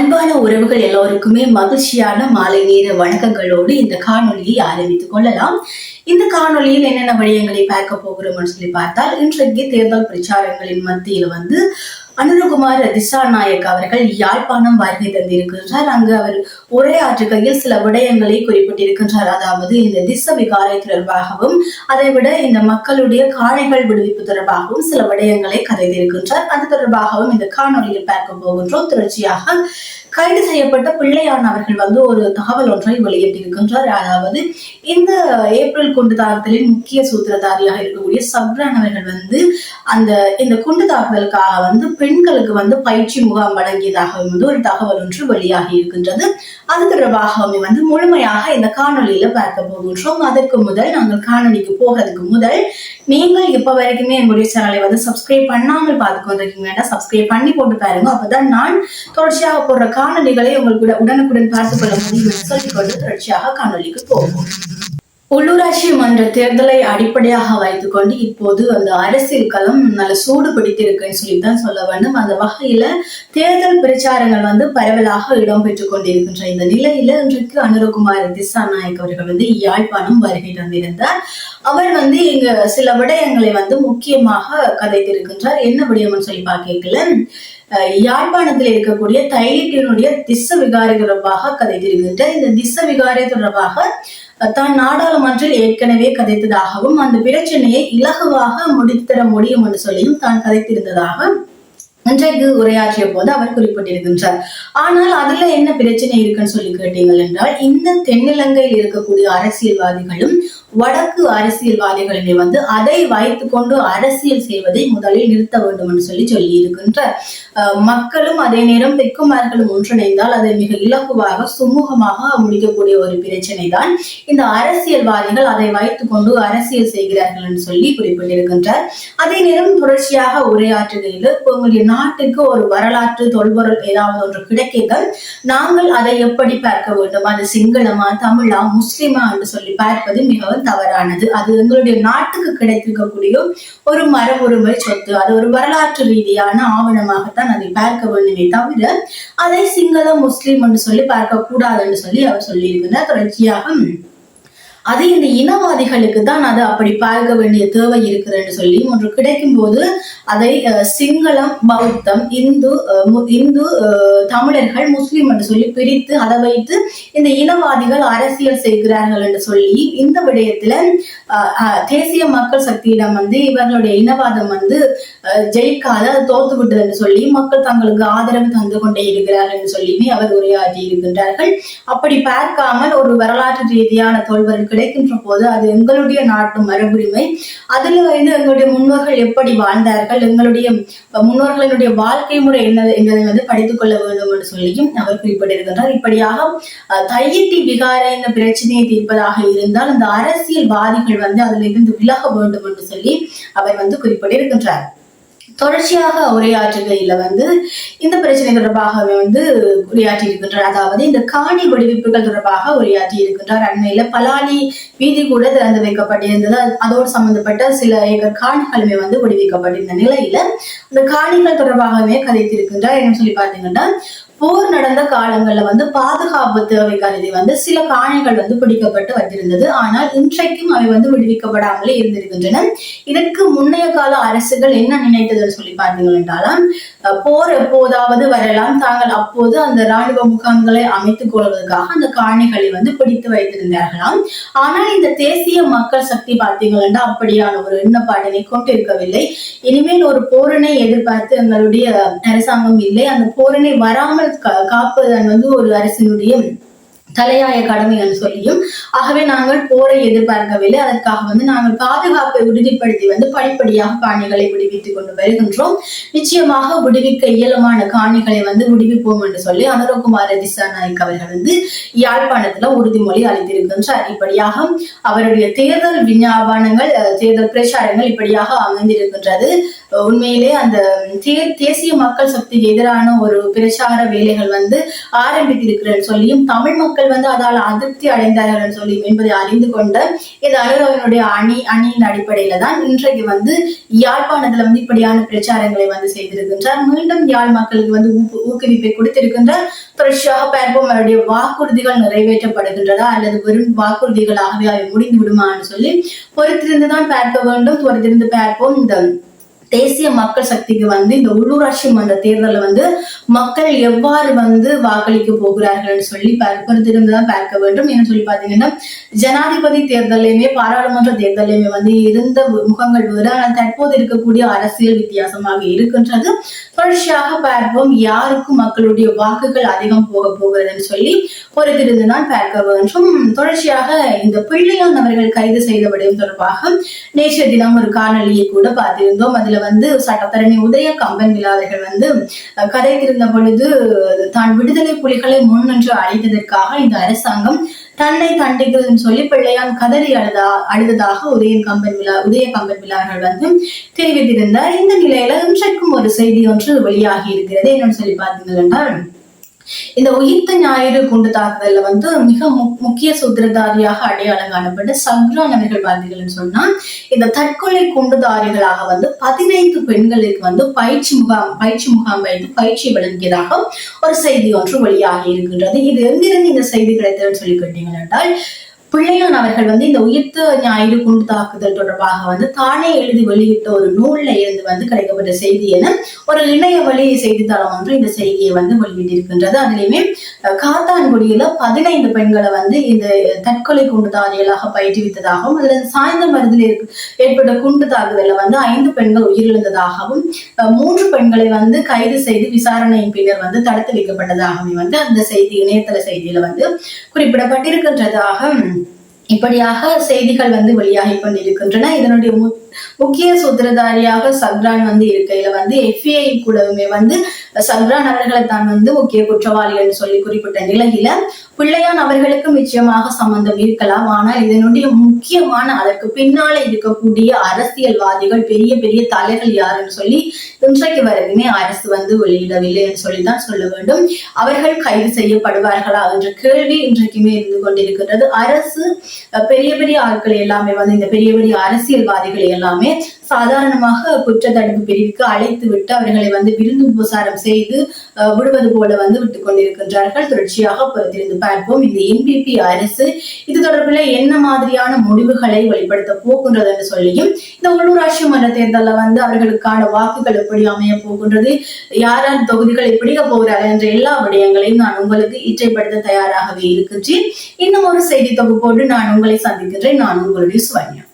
அன்பான உறவுகள் எல்லோருக்குமே மகிழ்ச்சியான மாலை நேர வணக்கங்களோடு இந்த காணொலியை ஆரம்பித்துக் கொள்ளலாம். இந்த காணொளியில் என்னென்ன விடயங்களை பார்க்க போகிறோம்னு சொல்லி பார்த்தால் இன்றைக்கு தேர்தல் பிரச்சாரங்களின் மத்தியில் வந்து அனுரகுமார் திசாநாயக் அவர்கள் யாழ்ப்பாணம் வருகை தந்திருக்கின்றார். அங்கு அவர் உரையாற்றுகையில் சில விடயங்களை குறிப்பிட்டிருக்கின்றார். அதாவது இந்த திச விகாரை தொடர்பாகவும் அதைவிட இந்த மக்களுடைய காளைகள் விடுவிப்பு தொடர்பாகவும் சில விடயங்களை கதைத்திருக்கின்றார். அது தொடர்பாகவும் இந்த காணொலியில் பார்க்க போகின்றோம். தொடர்ச்சியாக கைது செய்யப்பட்ட பிள்ளையான் அவர்கள் வந்து ஒரு தகவல் ஒன்றை வெளியிட்டிருக்கின்றார். அதாவது இந்த ஏப்ரல் குண்டு தாக்குதலின் முக்கிய சூத்திரதாரியாக இருக்கக்கூடிய சப்ரான் அவர்கள் வந்து அந்த இந்த குண்டு தாக்குதலுக்காக வந்து பெண்களுக்கு வந்து பயிற்சி முகாம் வழங்கியதாகவும் வந்து ஒரு தகவல் ஒன்று வெளியாகி இருக்கின்றது. அது தொடர்பாகவும் வந்து முழுமையாக இந்த காணொலியில பார்க்க போகின்றோம். அதற்கு முதல் நாங்கள் காணொலிக்கு போகிறதுக்கு முதல் நீங்கள் இப்ப வரைக்குமே என்னுடைய சேனலை வந்து சப்ஸ்கிரைப் பண்ணாமல் பார்த்து கொண்டிருக்கீங்கன்னா சப்ஸ்கிரைப் பண்ணி போட்டு பாருங்க. அப்பதான் நான் தொடர்ச்சியாக போடுற காணொலிகளை உங்களுக்கு உடனுக்குடன் பார்த்துக் கொள்ள முடியும் என்று சொல்லிக்கொண்டு தொடர்ச்சியாக காணொலிக்கு போவோம். உள்ளூராட்சி மன்ற தேர்தலை அடிப்படையாக வைத்துக்கொண்டு இப்போது அந்த அரசியல் களம் நல்ல சூடு பிடித்திருக்குன்னு சொல்லித்தான் சொல்ல வேண்டும் அந்த வகையில தேர்தல் பிரச்சாரங்கள் வந்து பரவலாக இடம்பெற்றுக் கொண்டிருக்கின்ற இந்த நிலையில இன்றைக்கு அனுரகுமார் திசாநாயக் அவர்கள் வந்து யாழ்ப்பாணம் வருகை தந்திருந்தார். அவர் வந்து இங்க சில விடயங்களை வந்து முக்கியமாக கதைத்திருக்கின்றார். என்ன விடயம்னு சொல்லி பார்க்கல யாழ்ப்பாணத்தில் இருக்கக்கூடிய தைலீட்டினுடைய திச விகாரி தொடர்பாக கதைத்திருக்கின்ற இந்த திச விகாரி தொடர்பாக தான் நாடாளுமன்றில் ஏற்கனவே கதைத்ததாகவும் அந்த பிரச்சனையை இலகுவாக முடித்தர முடியும் என்று சொல்லியும் தான் கதைத்திருந்ததாக இன்றைக்கு உரையாற்றிய போது அவர் குறிப்பிட்டிருக்கின்றார். ஆனால் அதுல என்ன பிரச்சனை இருக்குன்னு சொல்லி கேட்டீங்கள் என்றால் இந்த தென்னிலங்கையில் இருக்கக்கூடிய அரசியல்வாதிகளும் வடக்கு அரசியல்வாதிகளிலே வந்து அதை வைத்துக்கொண்டு அரசியல் செய்வதை முதலில் நிறுத்த வேண்டும் என்று சொல்லி சொல்லி இருக்கின்ற மக்களும் அதே நேரம் தெக்குமார்களும் ஒன்றிணைந்தால் அதை மிக இலகுவாக சுமூகமாக முடிக்கக்கூடிய ஒரு பிரச்சனை தான் இந்த அரசியல்வாதிகள் அதை வைத்துக்கொண்டு அரசியல் செய்கிறார்கள் என்று சொல்லி குறிப்பிட்டிருக்கின்றார். அதே நேரம் தொடர்ச்சியாக உரையாற்றுகையில் உங்களுடைய நாட்டுக்கு ஒரு வரலாற்று தொல்பொருள் ஏதாவது ஒன்று கிடைக்குங்கள் நாங்கள் அதை எப்படி பார்க்க வேண்டும்? அது சிங்களமா தமிழா முஸ்லிமா என்று சொல்லி பார்ப்பது மிகவும் தவறானது. அது எங்களுடைய நாட்டுக்கு கிடைத்திருக்கக்கூடிய ஒரு மரபுரிமை சொத்து அது ஒரு வரலாற்று ரீதியான ஆவணமாகத்தான் அதை பார்க்க வேண்டுமே தவிர அதை சிங்கள முஸ்லீம் என்று சொல்லி பார்க்க கூடாதுன்னு சொல்லி அவர் சொல்லியிருக்கிறார். தொடர்ச்சியாக அது இந்த இனவாதிகளுக்கு தான் அது அப்படி பார்க்க வேண்டிய தேவை இருக்கிறன்னு சொல்லி ஒன்று கிடைக்கும் போது அதை சிங்களம் பௌத்தம் இந்து இந்து தமிழர்கள் முஸ்லீம் என்று சொல்லி பிரித்து அதை வைத்து இந்த இனவாதிகள் அரசியல் செய்கிறார்கள் என்று சொல்லி இந்த விடயத்துல அஹ், அஹ், தேசிய மக்கள் சக்தியிடம் வந்து இவர்களுடைய இனவாதம் வந்து அஹ், ஜெயிக்காத அது தோத்து விட்டது என்று சொல்லி மக்கள் தங்களுக்கு ஆதரவு தந்து கொண்டே இருக்கிறார்கள் என்று சொல்லியுமே அவர் உரையாற்றி இருக்கின்றார்கள் அப்படி பார்க்காமல் ஒரு வரலாற்று ரீதியான தோல்வர்கள் கிடைக்கின்ற போது அது எங்களுடைய நாட்டு மரபுரிமை. அதில் வந்து எங்களுடைய முன்னோர்கள் எப்படி வாழ்ந்தார்கள் எங்களுடைய முன்னோர்களினுடைய வாழ்க்கை முறை என்ன என்பதை வந்து படித்துக் கொள்ள வேண்டும் என்று சொல்லியும் அவர் குறிப்பிட்டிருக்கின்றார். இப்படியாக அஹ், தையிட்டி விகார இந்த பிரச்சனையை தீர்ப்பதாக இருந்தால் அந்த அரசியல்வாதிகள் வந்து அதிலிருந்து விலக வேண்டும் என்று சொல்லி அவர் வந்து குறிப்பிட்டிருக்கின்றார். தொடர்ச்சியாக உரையாற்றுகையில வந்து இந்த பிரச்சனை தொடர்பாகவே வந்து உரையாற்றி இருக்கின்றார். அதாவது இந்த காணி வடிவிப்புகள் தொடர்பாக உரையாற்றி இருக்கின்றார். அண்மையில பலாலி வீதி கூட திறந்து வைக்கப்பட்டிருந்தது. அதோடு சம்பந்தப்பட்ட சில ஏக்கர் காணிகளுமே வந்து விடுவிக்கப்பட்டிருந்த நிலையில அந்த காணிகள் தொடர்பாகவே கதைத்திருக்கின்றார். என்ன சொல்லி பார்த்தீங்கன்னா போர் நடந்த காலங்கள்ல வந்து பாதுகாப்பு தேவை கருதி வந்து சில காணிகள் வந்து பிடிக்கப்பட்டு வந்திருந்தது. ஆனால் இன்றைக்கும் அவை வந்து விடுவிக்கப்படாமலே இருந்திருக்கின்றன. இதற்கு முன்னைய கால அரசுகள் என்ன நினைத்ததுன்னு சொல்லி பார்த்தீங்கள் என்றாலும் போர் எப்போதாவது வரலாம். தாங்கள் அப்போது அந்த ராணுவ முகாம்களை அமைத்துக் கொள்வதற்காக அந்த காணிகளை வந்து பிடித்து வைத்திருந்தார்களாம். ஆனால் இந்த தேசிய மக்கள் சக்தி பார்த்தீங்கள் என்றால் அப்படியான ஒரு எண்ணப்பாட்டினை கொண்டிருக்கவில்லை. இனிமேல் ஒரு போரினை எதிர்பார்த்து எங்களுடைய அரசாங்கம் இல்லை. அந்த போரினை வராமல் கா- காப்பதன் வந்து ஒரு அரசினுடைய தலையாய கடமைகள் சொல்லியும் ஆகவே நாங்கள் போரை எதிர்பார்க்கவில்லை. அதற்காக வந்து நாங்கள் பாதுகாப்பை உறுதிப்படுத்தி வந்து படிப்படியாக காணிகளை விடுவித்துக் கொண்டு வருகின்றோம். நிச்சயமாக விடுவிக்க இயலுமான காணிகளை வந்து விடுவிப்போம் என்று சொல்லி அனுரகுமார திசாநாயக் அவர்கள் வந்து யாழ்ப்பாணத்துல உறுதிமொழி அளித்திருக்கின்றார். இப்படியாக அவருடைய தேர்தல் விஞ்ஞாபனங்கள் தேர்தல் பிரச்சாரங்கள் இப்படியாக அமைந்திருக்கின்றது. உண்மையிலே அந்த தே- தேசிய மக்கள் சக்திக்கு எதிரான ஒரு பிரச்சார வேலைகள் வந்து ஆரம்பித்திருக்கிறேன் சொல்லியும் தமிழ் மக்கள் மக்கள் வந்து அதால் அதிருப்தி அடைந்தார்கள் சொல்லி என்பதை அறிந்து கொண்ட இந்த அலுவலகனுடைய அணி அணியின் அடிப்படையில தான் இன்றைக்கு வந்து யாழ்ப்பாணத்துல வந்து இப்படியான பிரச்சாரங்களை வந்து செய்திருக்கின்றார். மீண்டும் யாழ் மக்களுக்கு வந்து ஊக்குவிப்பை கொடுத்திருக்கின்றார் தொடர்ச்சியாக பார்ப்போம். அவருடைய வாக்குறுதிகள் நிறைவேற்றப்படுகின்றதா அல்லது வெறும் வாக்குறுதிகளாகவே அவை முடிந்து விடுமான்னு சொல்லி பொறுத்திருந்துதான் பார்க்க வேண்டும். பொறுத்திருந்து பார்ப்போம். இந்த தேசிய மக்கள் சக்திக்கு வந்து இந்த உள்ளூராட்சி மன்ற தேர்தலில் வந்து மக்கள் எவ்வாறு வந்து வாக்களிக்க போகிறார்கள் சொல்லி பா- பொறுத்திருந்து தான் பார்க்க வேண்டும். ஏன்னு சொல்லி பார்த்தீங்கன்னா ஜனாதிபதி தேர்தலையுமே பாராளுமன்ற தேர்தலையுமே வந்து இருந்த முகங்கள் வேறு. ஆனால் தற்போது இருக்கக்கூடிய அரசியல் வித்தியாசமாக இருக்கின்றது. தொடர்ச்சியாக பார்ப்போம் யாருக்கும் மக்களுடைய வாக்குகள் அதிகம் போக போகிறதுன்னு சொல்லி பொறுத்திருந்து தான் பார்க்க வேண்டும். தொடர்ச்சியாக இந்த பிள்ளையான் அவர்கள் கைது செய்த விடயம் தொடர்பாக நேற்றைய தினம் ஒரு காணொலியை கூட பார்த்திருந்தோம். அதுல வந்து சட்டத்தரணி உதய கம்பன் விழாவர்கள் வந்து கதைத்திருந்த பொழுது தான் விடுதலை புலிகளை முன்னின்று அழைத்ததற்காக இந்த அரசாங்கம் தன்னை தண்டிக்கிறதுன்னு சொல்லி பிள்ளையான் கதறி அழுதா அழுததாக உதயன் கம்பன் விழா உதய கம்பன் விழாவர்கள் வந்து தெரிவித்திருந்தார். இந்த நிலையில இன்றைக்கும் ஒரு செய்தி ஒன்று வெளியாகி இருக்கிறது. என்னன்னு சொல்லி பார்த்தீங்கன்னா இந்த உயிர்த்த ஞாயிறு குண்டு தாக்குதல்ல வந்து மிக முக்கிய சூத்திரதாரியாக அடையாளம் காணப்பட்ட சக்ரான் அவர்கள் பார்த்தீங்கன்னு சொன்னா இந்த தற்கொலை குண்டுதாரிகளாக வந்து பதினைந்து பெண்களுக்கு வந்து பயிற்சி முகாம் பயிற்சி முகாம் வைத்து பயிற்சி வழங்கியதாக ஒரு செய்தி ஒன்று வெளியாகி இருக்கின்றது. இது எங்கிருந்து இந்த செய்தி கிடைத்ததுன்னு சொல்லி கேட்டீங்கன்னா என்றால் பிள்ளையான் அவர்கள் வந்து இந்த உயிர்த்த ஞாயிறு குண்டு தாக்குதல் தொடர்பாக வந்து தானே எழுதி வெளியிட்ட ஒரு நூல்ல இருந்து வந்து கிடைக்கப்பட்ட செய்தி என ஒரு இணைய வழி செய்தித்தாளம் ஒன்று இந்த செய்தியை வந்து வெளியிட்டிருக்கின்றது. அதுலயுமே காத்தான்குடியில பதினைந்து பெண்களை வந்து இந்த தற்கொலை குண்டு தானியலாக பயிற்றுவித்ததாகவும் அதுல சாய்ந்த மருந்தில் ஏற்பட்ட குண்டு தாக்குதல்ல வந்து ஐந்து பெண்கள் உயிரிழந்ததாகவும் மூன்று பெண்களை வந்து கைது செய்து விசாரணையின் பின்னர் வந்து தடுத்து வைக்கப்பட்டதாகவும் வந்து அந்த செய்தி இணையதள செய்தியில வந்து குறிப்பிடப்பட்டிருக்கின்றதாக இப்படியாக செய்திகள் வந்து வெளியாகி கொண்டிருக்கின்றன இதனுடைய முக்கிய சூத்திரதாரியாக சக்ரான் வந்து இருக்கையில வந்து எஃப்ஐ கூடவுமே வந்து சக்ரான் அவர்களை தான் வந்து முக்கிய குற்றவாளி என்று சொல்லி குறிப்பிட்ட நிலையில பிள்ளையான் அவர்களுக்கும் நிச்சயமாக சம்பந்தம் இருக்கலாம். ஆனால் இதனுடைய முக்கியமான அதற்கு பின்னாலே இருக்கக்கூடிய அரசியல்வாதிகள் பெரிய பெரிய தலைகள் யாருன்னு சொல்லி இன்றைக்கு வரைக்குமே அரசு வந்து வெளியிடவில்லை என்று சொல்லிதான் சொல்ல வேண்டும். அவர்கள் கைது செய்யப்படுவார்களா என்ற கேள்வி இன்றைக்குமே இருந்து கொண்டிருக்கின்றது. அரசு பெரிய பெரிய ஆட்களை எல்லாமே வந்து இந்த பெரிய பெரிய அரசியல்வாதிகளை எல்லாம் சாதாரணமாக குற்றத்தடுப்பு பிரிவுக்கு அழைத்து விட்டு அவர்களை வந்து விருந்து உபசாரம் செய்து விடுவது போல வந்து விட்டுக் கொண்டிருக்கின்றார்கள். தொடர்ச்சியாக பொறுத்திருந்து பார்ப்போம். இந்த என்பிபி அரசு இது தொடர்பில் என்ன மாதிரியான முடிவுகளை வெளிப்படுத்த போகின்றது என்று சொல்லியும் இந்த உள்ளூராட்சி மன்ற தேர்தலில் வந்து அவர்களுக்கான வாக்குகள் எப்படி அமைய போகின்றது யார் யார் தொகுதிகளை பிடிக்க போகிறார்கள் என்ற எல்லா விடயங்களையும் நான் உங்களுக்கு இச்சைப்படுத்த தயாராகவே இருக்கின்றேன். இன்னும் ஒரு செய்தி தொகுப்போடு நான் உங்களை சந்திக்கின்றேன். நான் உங்களுடைய சுவன்யா.